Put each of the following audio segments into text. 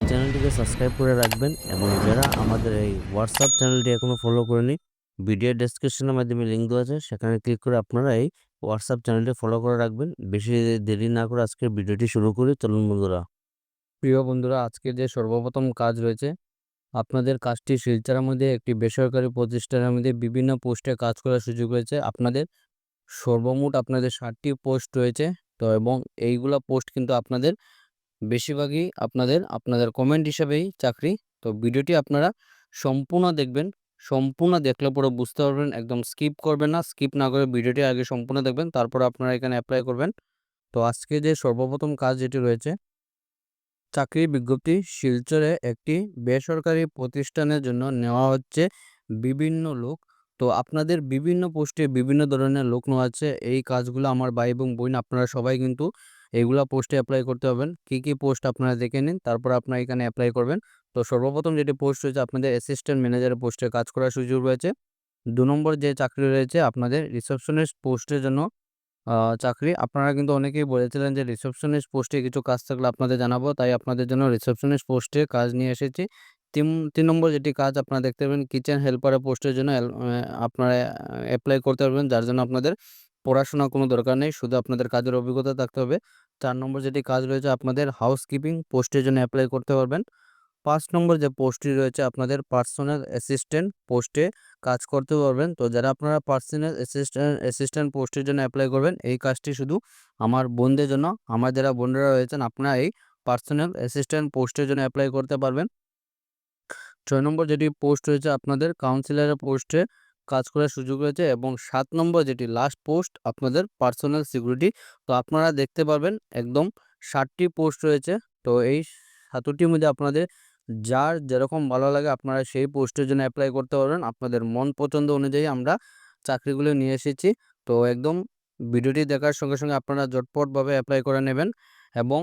চ্যানেলটিকে সাবস্ক্রাইব করে রাখবেন এবং যারা আমাদের এই হোয়াটসঅ্যাপ চ্যানেলটি এখনও ফলো করেনি ভিডিও ডেসক্রিপশনের মাধ্যমে লিঙ্ক দেওয়া আছে, সেখানে ক্লিক করে আপনারা এই হোয়াটসঅ্যাপ চ্যানেলটি ফলো করে রাখবেন। বেশি দেরি না করে আজকের ভিডিওটি শুরু করি, চলুন বন্ধুরা। প্রিয় বন্ধুরা, আজকে যে সর্বপ্রথম কাজ রয়েছে, আপনাদের কাজটি শিলচরের মধ্যে একটি বেসরকারি প্রতিষ্ঠানের মধ্যে বিভিন্ন পোস্টে কাজ করার সুযোগ রয়েছে। আপনাদের সর্বমোট আপনাদের ষাটটি পোস্ট রয়েছে, তো এবং এইগুলা পোস্ট কিন্তু আপনাদের বেশিরভাগই আপনাদের আপনাদের কমেন্ট হিসাবেই চাকরি। তো ভিডিওটি আপনারা সম্পূর্ণ দেখবেন, সম্পূর্ণ দেখলে পরে বুঝতে পারবেন, একদম স্কিপ করবেন না স্কিপ না করে ভিডিওটি আগে সম্পূর্ণ দেখবেন, তারপর আপনারা এখানে অ্যাপ্লাই করবেন। তো আজকে যে সর্বপ্রথম কাজ যেটি রয়েছে চাকরির বিজ্ঞপ্তি শিলচরে একটি বেসরকারি প্রতিষ্ঠানের জন্য নেওয়া হচ্ছে বিভিন্ন লোক। তো আপনাদের বিভিন্ন পোস্টে বিভিন্ন ধরনের লোক নেওয়া আছে, এই কাজগুলো আমার ভাই এবং বোন, আপনারা সবাই কিন্তু এইগুলা পোস্টে অ্যাপ্লাই করতে হবেন কী কী পোস্ট আপনারা দেখে নিন, তারপর আপনারা এখানে অ্যাপ্লাই করবেন। তো সর্বপ্রথম যেটি পোস্ট রয়েছে, আপনাদের অ্যাসিস্ট্যান্ট ম্যানেজারের পোস্টে কাজ করার সুযোগ রয়েছে। দু নম্বর যে চাকরি রয়েছে, আপনাদের রিসেপশনিস্ট পোস্টের জন্য চাকরি। আপনারা কিন্তু অনেকেই বলেছিলেন যে রিসেপশনিস্ট পোস্টে কিছু কাজ থাকলে আপনাদের জানাব, তাই আপনাদের জন্য রিসেপশনিস্ট পোস্টে কাজ নিয়ে এসেছি। তিন তিন নম্বর যেটি কাজ আপনারা দেখতে পাবেন কিচেন হেল্পারের পোস্টের জন্য আপনারা অ্যাপ্লাই করতে পারবেন, যার জন্য আপনাদের পড়াশোনা কোনো দরকার নেই, শুধু আপনাদের কাজের অভিজ্ঞতা থাকতে হবে। চার নম্বর যেটি কাজ রয়েছে আপনাদের হাউসকিপিং পোস্টের জন্য অ্যাপ্লাই করতে পারবেন। পাঁচ নম্বর যে পোস্টটি রয়েছে আপনাদের পার্সোনাল অ্যাসিস্ট্যান্ট পোস্টে কাজ করতে পারবেন। তো যারা আপনারা পার্সোনাল অ্যাসিস্ট্যান্ট অ্যাসিস্ট্যান্ট পোস্টের জন্য অ্যাপ্লাই করবেন, এই কাজটি শুধু আমার বোনদের জন্য, আমার যারা বোনরা রয়েছেন, আপনারা এই পার্সোনাল অ্যাসিস্ট্যান্ট পোস্টের জন্য অ্যাপ্লাই করতে পারবেন। ছয় নম্বর যেটি পোস্ট রয়েছে আপনাদের কাউন্সিলরের পোস্টে কাজ করার সুযোগ রয়েছে এবং সাত নম্বর যেটি লাস্ট পোস্ট আপনাদের পার্সোনাল সিকিউরিটি তো আপনারা দেখতে পারবেন একদম ষাটটি পোস্ট রয়েছে। তো এই সাতটির মধ্যে আপনাদের যার যেরকম ভালো লাগে আপনারা সেই পোস্টের জন্য অ্যাপ্লাই করতে পারবেন। আপনাদের মন পছন্দ অনুযায়ী আমরা চাকরিগুলো নিয়ে এসেছি। তো একদম ভিডিওটি দেখার সঙ্গে সঙ্গে আপনারা জটপটভাবে অ্যাপ্লাই করে নেবেন এবং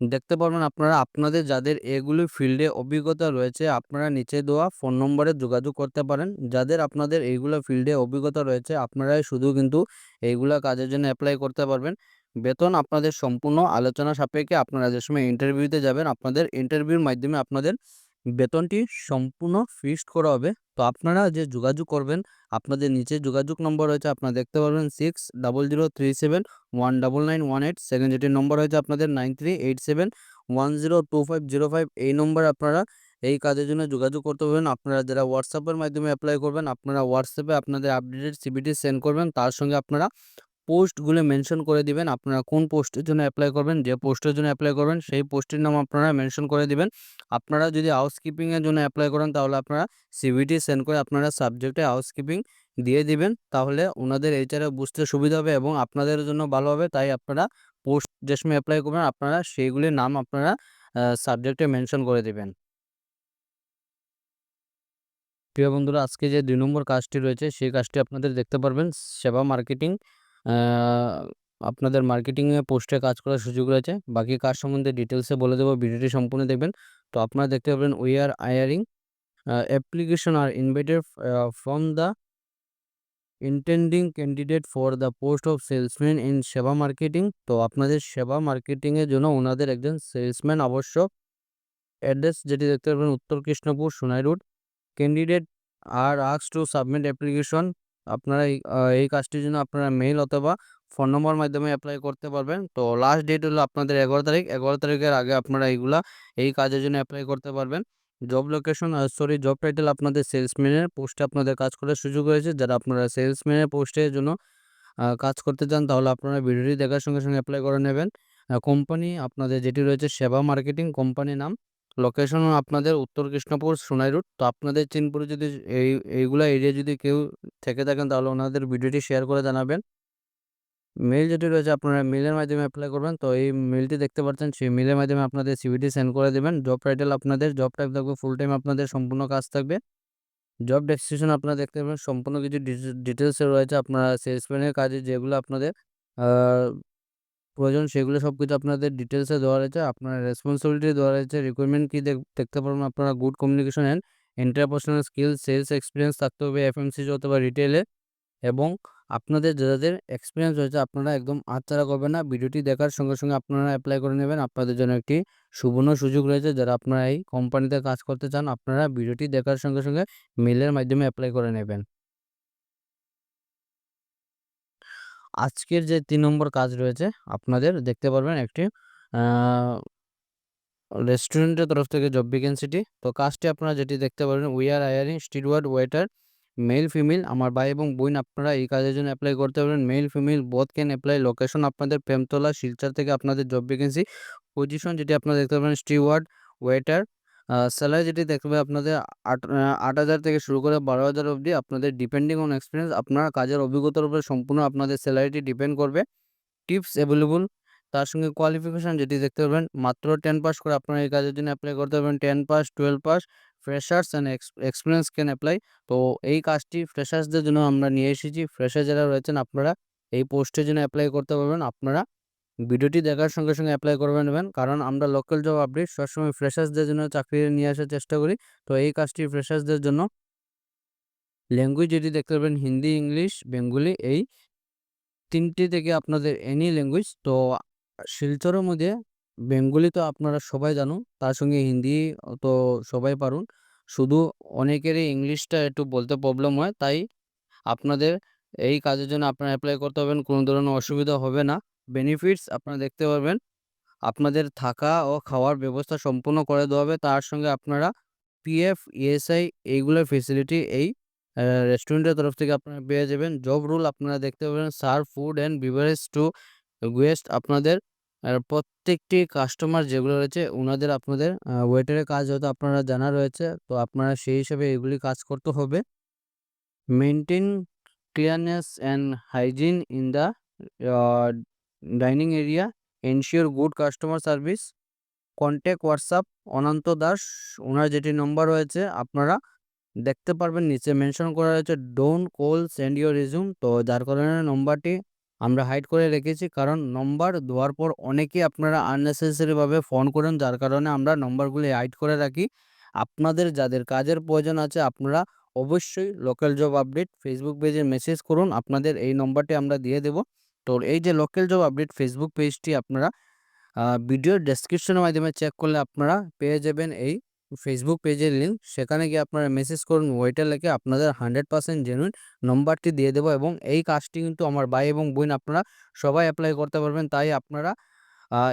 দেখতে পারবেন আপনারা আপনাদের যাদের এগুলি ফিল্ডে অভিজ্ঞতা রয়েছে, আপনারা নিচে দেওয়া ফোন নম্বরে যোগাযোগ করতে পারেন। যাদের আপনাদের এইগুলো ফিল্ডে অভিজ্ঞতা রয়েছে, আপনারাই শুধু কিন্তু এইগুলো কাজের জন্য অ্যাপ্লাই করতে পারবেন। বেতন আপনাদের সম্পূর্ণ আলোচনা সাপেক্ষে আপনারা যে সময় ইন্টারভিউতে যাবেন, আপনাদের ইন্টারভিউর মাধ্যমে আপনাদের বেতনটি সম্পূর্ণ ফিক্সড করা হবে। তো আপনারা যে যোগাযোগ করবেন, আপনাদের নিচে যোগাযোগ নম্বর রয়েছে, আপনারা দেখতে পারবেন six double zero three seven one double nine one eight second যেটির নম্বর হয়েছে আপনাদের nine three eight seven one zero two five zero five এই নম্বরে আপনারা এই কাজের জন্য যোগাযোগ করতে পারবেন। আপনারা যারা হোয়াটসঅ্যাপের মাধ্যমে অ্যাপ্লাই করবেন, আপনারা হোয়াটসঅ্যাপে আপনাদের আপডেটেড সিবিটি সেন্ড করবেন। তার সঙ্গে আপনারা পোস্টগুলো মেনশন করে দিবেন। আপনারা কোন পোস্টের জন্য অ্যাপ্লাই করবেন, যে পোস্টের জন্য অ্যাপ্লাই করবেন, সেই পোস্টের নাম আপনারা মেনশন করে দিবেন। আপনারা যদি হাউসকিপিংয়ের জন্য অ্যাপ্লাই করেন, তাহলে আপনারা সিভিটি সেন্ড করে আপনারা সাবজেক্টে হাউসকিপিং দিয়ে দিবেন। তাহলে ওনাদের এইচারে বুঝতে সুবিধা হবে এবং আপনাদের জন্য ভালো হবে। তাই আপনারা পোস্ট যে সময় অ্যাপ্লাই করবেন, আপনারা সেইগুলির নাম আপনারা সাবজেক্টে মেনশন করে দেবেন। প্রিয় বন্ধুরা, আজকে যে দুই নম্বর কাজটি রয়েছে, সেই কাজটি আপনাদের দেখতে পারবেন। সেবা মার্কেটিং আপনাদের মার্কেটিংয়ে পোস্টে কাজ করার সুযোগ রয়েছে। বাকি কাজ সম্বন্ধে ডিটেলসে বলে দেবো ভিডিওটি সম্পূর্ণ দেখবেন। তো আপনারা দেখতে পাবেন we are hiring application are invited from the intending candidate for the post of salesman in Seba marketing তো আপনাদের সেবা মার্কেটিংয়ের জন্য ওনাদের একজন সেলসম্যান আবশ্যক অ্যাড্রেস যেটি দেখতে পাবেন, Uttar Krishnapur Sonai road candidate are asks to submit application আপনারা এই কাজটির জন্য আপনারা মেইল অথবা ফোন নম্বর মাধ্যমে অ্যাপ্লাই করতে পারবেন। তো লাস্ট ডেট হলো আপনাদের এগারো তারিখ। এগারো তারিখের আগে আপনারা এইগুলা, এই কাজের জন্য অ্যাপ্লাই করতে পারবেন। Job location sorry job title আপনাদের সেলসম্যানের পোস্টে আপনাদের কাজ করার সুযোগ রয়েছে। যারা আপনারা সেলসম্যানের পোস্টের জন্য কাজ করতে চান, তাহলে আপনারা ভিডিওটি দেখার সঙ্গে সঙ্গে অ্যাপ্লাই করে নেবেন। কোম্পানি আপনাদের যেটি রয়েছে সেবা মার্কেটিং কোম্পানি নাম। লোকেশন আপনাদের উত্তর কৃষ্ণপুর সোনাই রুট তো আপনাদের চিনপুরে যদি এই, এইগুলা এরিয়া যদি কেউ থেকে থাকেন, তাহলে ওনাদের ভিডিওটি শেয়ার করে জানাবেন। মেল যেটি রয়েছে, আপনারা মেলের মাধ্যমে অ্যাপ্লাই করবেন। তো এই মেলটি দেখতে পাচ্ছেন, সেই মেলের মাধ্যমে আপনাদের সিভিটি সেন্ড করে দেবেন। জব টাইটেল আপনাদের জব টাইপ থাকবে ফুল টাইম আপনাদের, সম্পূর্ণ কাজ থাকবে। জব ডেসক্রিপশন আপনারা দেখতে পাবেন, সম্পূর্ণ কিছু ডিটেলসে রয়েছে। আপনারা সেলসম্যানের কাজে যেগুলো আপনাদের প্রয়োজন, সেগুলো সব কিছু আপনাদের ডিটেলসে দেওয়া রয়েছে, আপনার রেসপন্সিবিলিটি দেওয়া রয়েছে রিকোয়ারমেন্ট কী দেখতে পারবেন আপনারা good communication and interpersonal skill sales experience থাকতে হবে এফএমসিজি অথবা রিটেলে এবং আপনাদের যাদের এক্সপিরিয়েন্স রয়েছে আপনারা একদম হাতছাড়া করবেন না, ভিডিওটি দেখার সঙ্গে সঙ্গে আপনারা অ্যাপ্লাই করে নেবেন, আপনাদের জন্য একটি সুবর্ণ সুযোগ রয়েছে, যারা আপনারা এই কোম্পানিতে কাজ করতে চান, আপনারা ভিডিওটি দেখার সঙ্গে সঙ্গে মেলের মাধ্যমে অ্যাপ্লাই করে নেবেন। আজকের যে তিন নম্বর কাজ রয়েছে, আপনাদের দেখতে পারবেন একটি রেস্টুরেন্টের তরফ থেকে জব ভ্যাকেন্সিটি তো কাজটি আপনারা যেটি দেখতে পারবেন we are hiring steward waiter male female আমার ভাই এবং বোন, আপনারা এই কাজের জন্য অ্যাপ্লাই করতে পারবেন। Male female both can apply location আপনাদের প্রেমতলা, শিলচর থেকে আপনাদের জব ভ্যাকেন্সি পজিশন যেটি আপনারা দেখতে পাবেন স্টিওয়ার্ড ওয়েটার স্যালারি যেটি দেখবে আপনাদের আট আট হাজার থেকে শুরু করে বারো হাজার অবধি আপনাদের ডিপেন্ডিং অন এক্সপিরিয়েন্স আপনার কাজের অভিজ্ঞতার উপরে সম্পূর্ণ আপনাদের স্যালারিটি ডিপেন্ড করবে। টিপস অ্যাভেলেবল তার সঙ্গে কোয়ালিফিকেশান যেটি দেখতে পাবেন মাত্র টেন পাস করে আপনারা এই কাজের জন্য অ্যাপ্লাই করতে পারবেন ten pass twelve pass freshers and experience can apply তো এই কাজটি ফ্রেশার্সদের জন্য আমরা নিয়ে এসেছি ফ্রেশার যারা রয়েছেন আপনারা এই পোস্টের জন্য অ্যাপ্লাই করতে পারবেন, আপনারা ভিডিওটি দেখার সঙ্গে সঙ্গে অ্যাপ্লাই করবে নেবেন। কারণ আমরা লোকাল জব আপডেট সবসময় ফ্রেশার্সদের জন্য চাকরি নিয়ে আসার চেষ্টা করি। তো এই কাজটি ফ্রেশার্সদের জন্য ল্যাঙ্গুয়েজ যেটি দেখতে পাবেন, হিন্দি, ইংলিশ, বেঙ্গলি, এই তিনটি থেকে আপনাদের এনি ল্যাঙ্গুয়েজ তো শিলচরের মধ্যে বেঙ্গলি তো আপনারা সবাই জানুন তার সঙ্গে হিন্দি তো সবাই পারুন। শুধু অনেকেরই ইংলিশটা একটু বলতে প্রবলেম হয়, তাই আপনাদের এই কাজের জন্য আপনারা অ্যাপ্লাই করতে পারবেন, কোনো ধরনের অসুবিধা হবে না। বেনিফিটস আপনারা দেখতে পারবেন। আপনাদের থাকা ও খাওয়ার ব্যবস্থা সম্পূর্ণ করে দেওয়া হবে। তার সঙ্গে আপনারা পিএফ ইএসআই এইগুলোর ফেসিলিটি এই রেস্টুরেন্টের তরফ থেকে আপনারা পেয়ে যাবেন। জব রুল আপনারা দেখতে পাবেন। Serve food and beverage to guest আপনাদের প্রত্যেকটি কাস্টমার যেগুলো রয়েছে ওনাদের আপনাদের ওয়েটারের কাজ হয়তো আপনারা জানা রয়েছে। তো আপনারা সেই হিসাবে এগুলি কাজ করতে হবে। Maintain clearness and hygiene in the dining area, ensure good customer service, contact WhatsApp, Ananta Das owner যেটি নম্বর রয়েছে, আপনারা দেখতে পারবেন, নিচে মেনশন করা রয়েছে don't call send your resume তো যার কারণে নম্বরটি আমরা হাইড করে রেখেছি, কারণ নম্বর দেওয়ার পর অনেকেই আপনারা আননেসেসারিভাবে ফোন করেন, যার কারণে আমরা নম্বরগুলি হাইড করে রাখি। আপনাদের যাদের কাজের প্রয়োজন আছে, আপনারা অবশ্যই লোকাল জব আপডেট ফেসবুক পেজে মেসেজ করুন, আপনাদের এই নম্বরটি আমরা দিয়ে দেব। তো এই যে লোকাল জব আপডেট ফেসবুক পেজটি আপনারা ভিডিওর ডেসক্রিপশনের মাধ্যমে চেক করলে আপনারা পেয়ে যাবেন এই ফেসবুক পেজের লিঙ্ক সেখানে গিয়ে আপনারা মেসেজ করুন ওয়েটার লেখে আপনাদের হান্ড্রেড পার্সেন্ট জেনুইন নম্বরটি দিয়ে দেবো এবং এই কাজটি কিন্তু আমার ভাই এবং বোন আপনারা সবাই অ্যাপ্লাই করতে পারবেন, তাই আপনারা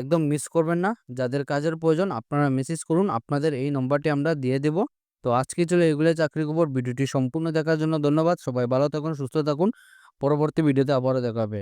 একদম মিস করবেন না। যাদের কাজের প্রয়োজন আপনারা মেসেজ করুন, আপনাদের এই নম্বরটি আমরা দিয়ে দেব। তো আজকে চলে এগুলো চাকরি খবর। ভিডিওটি সম্পূর্ণ দেখার জন্য ধন্যবাদ। সবাই ভালো থাকুন, সুস্থ থাকুন। পরবর্তী ভিডিওতে আবারও দেখা হবে।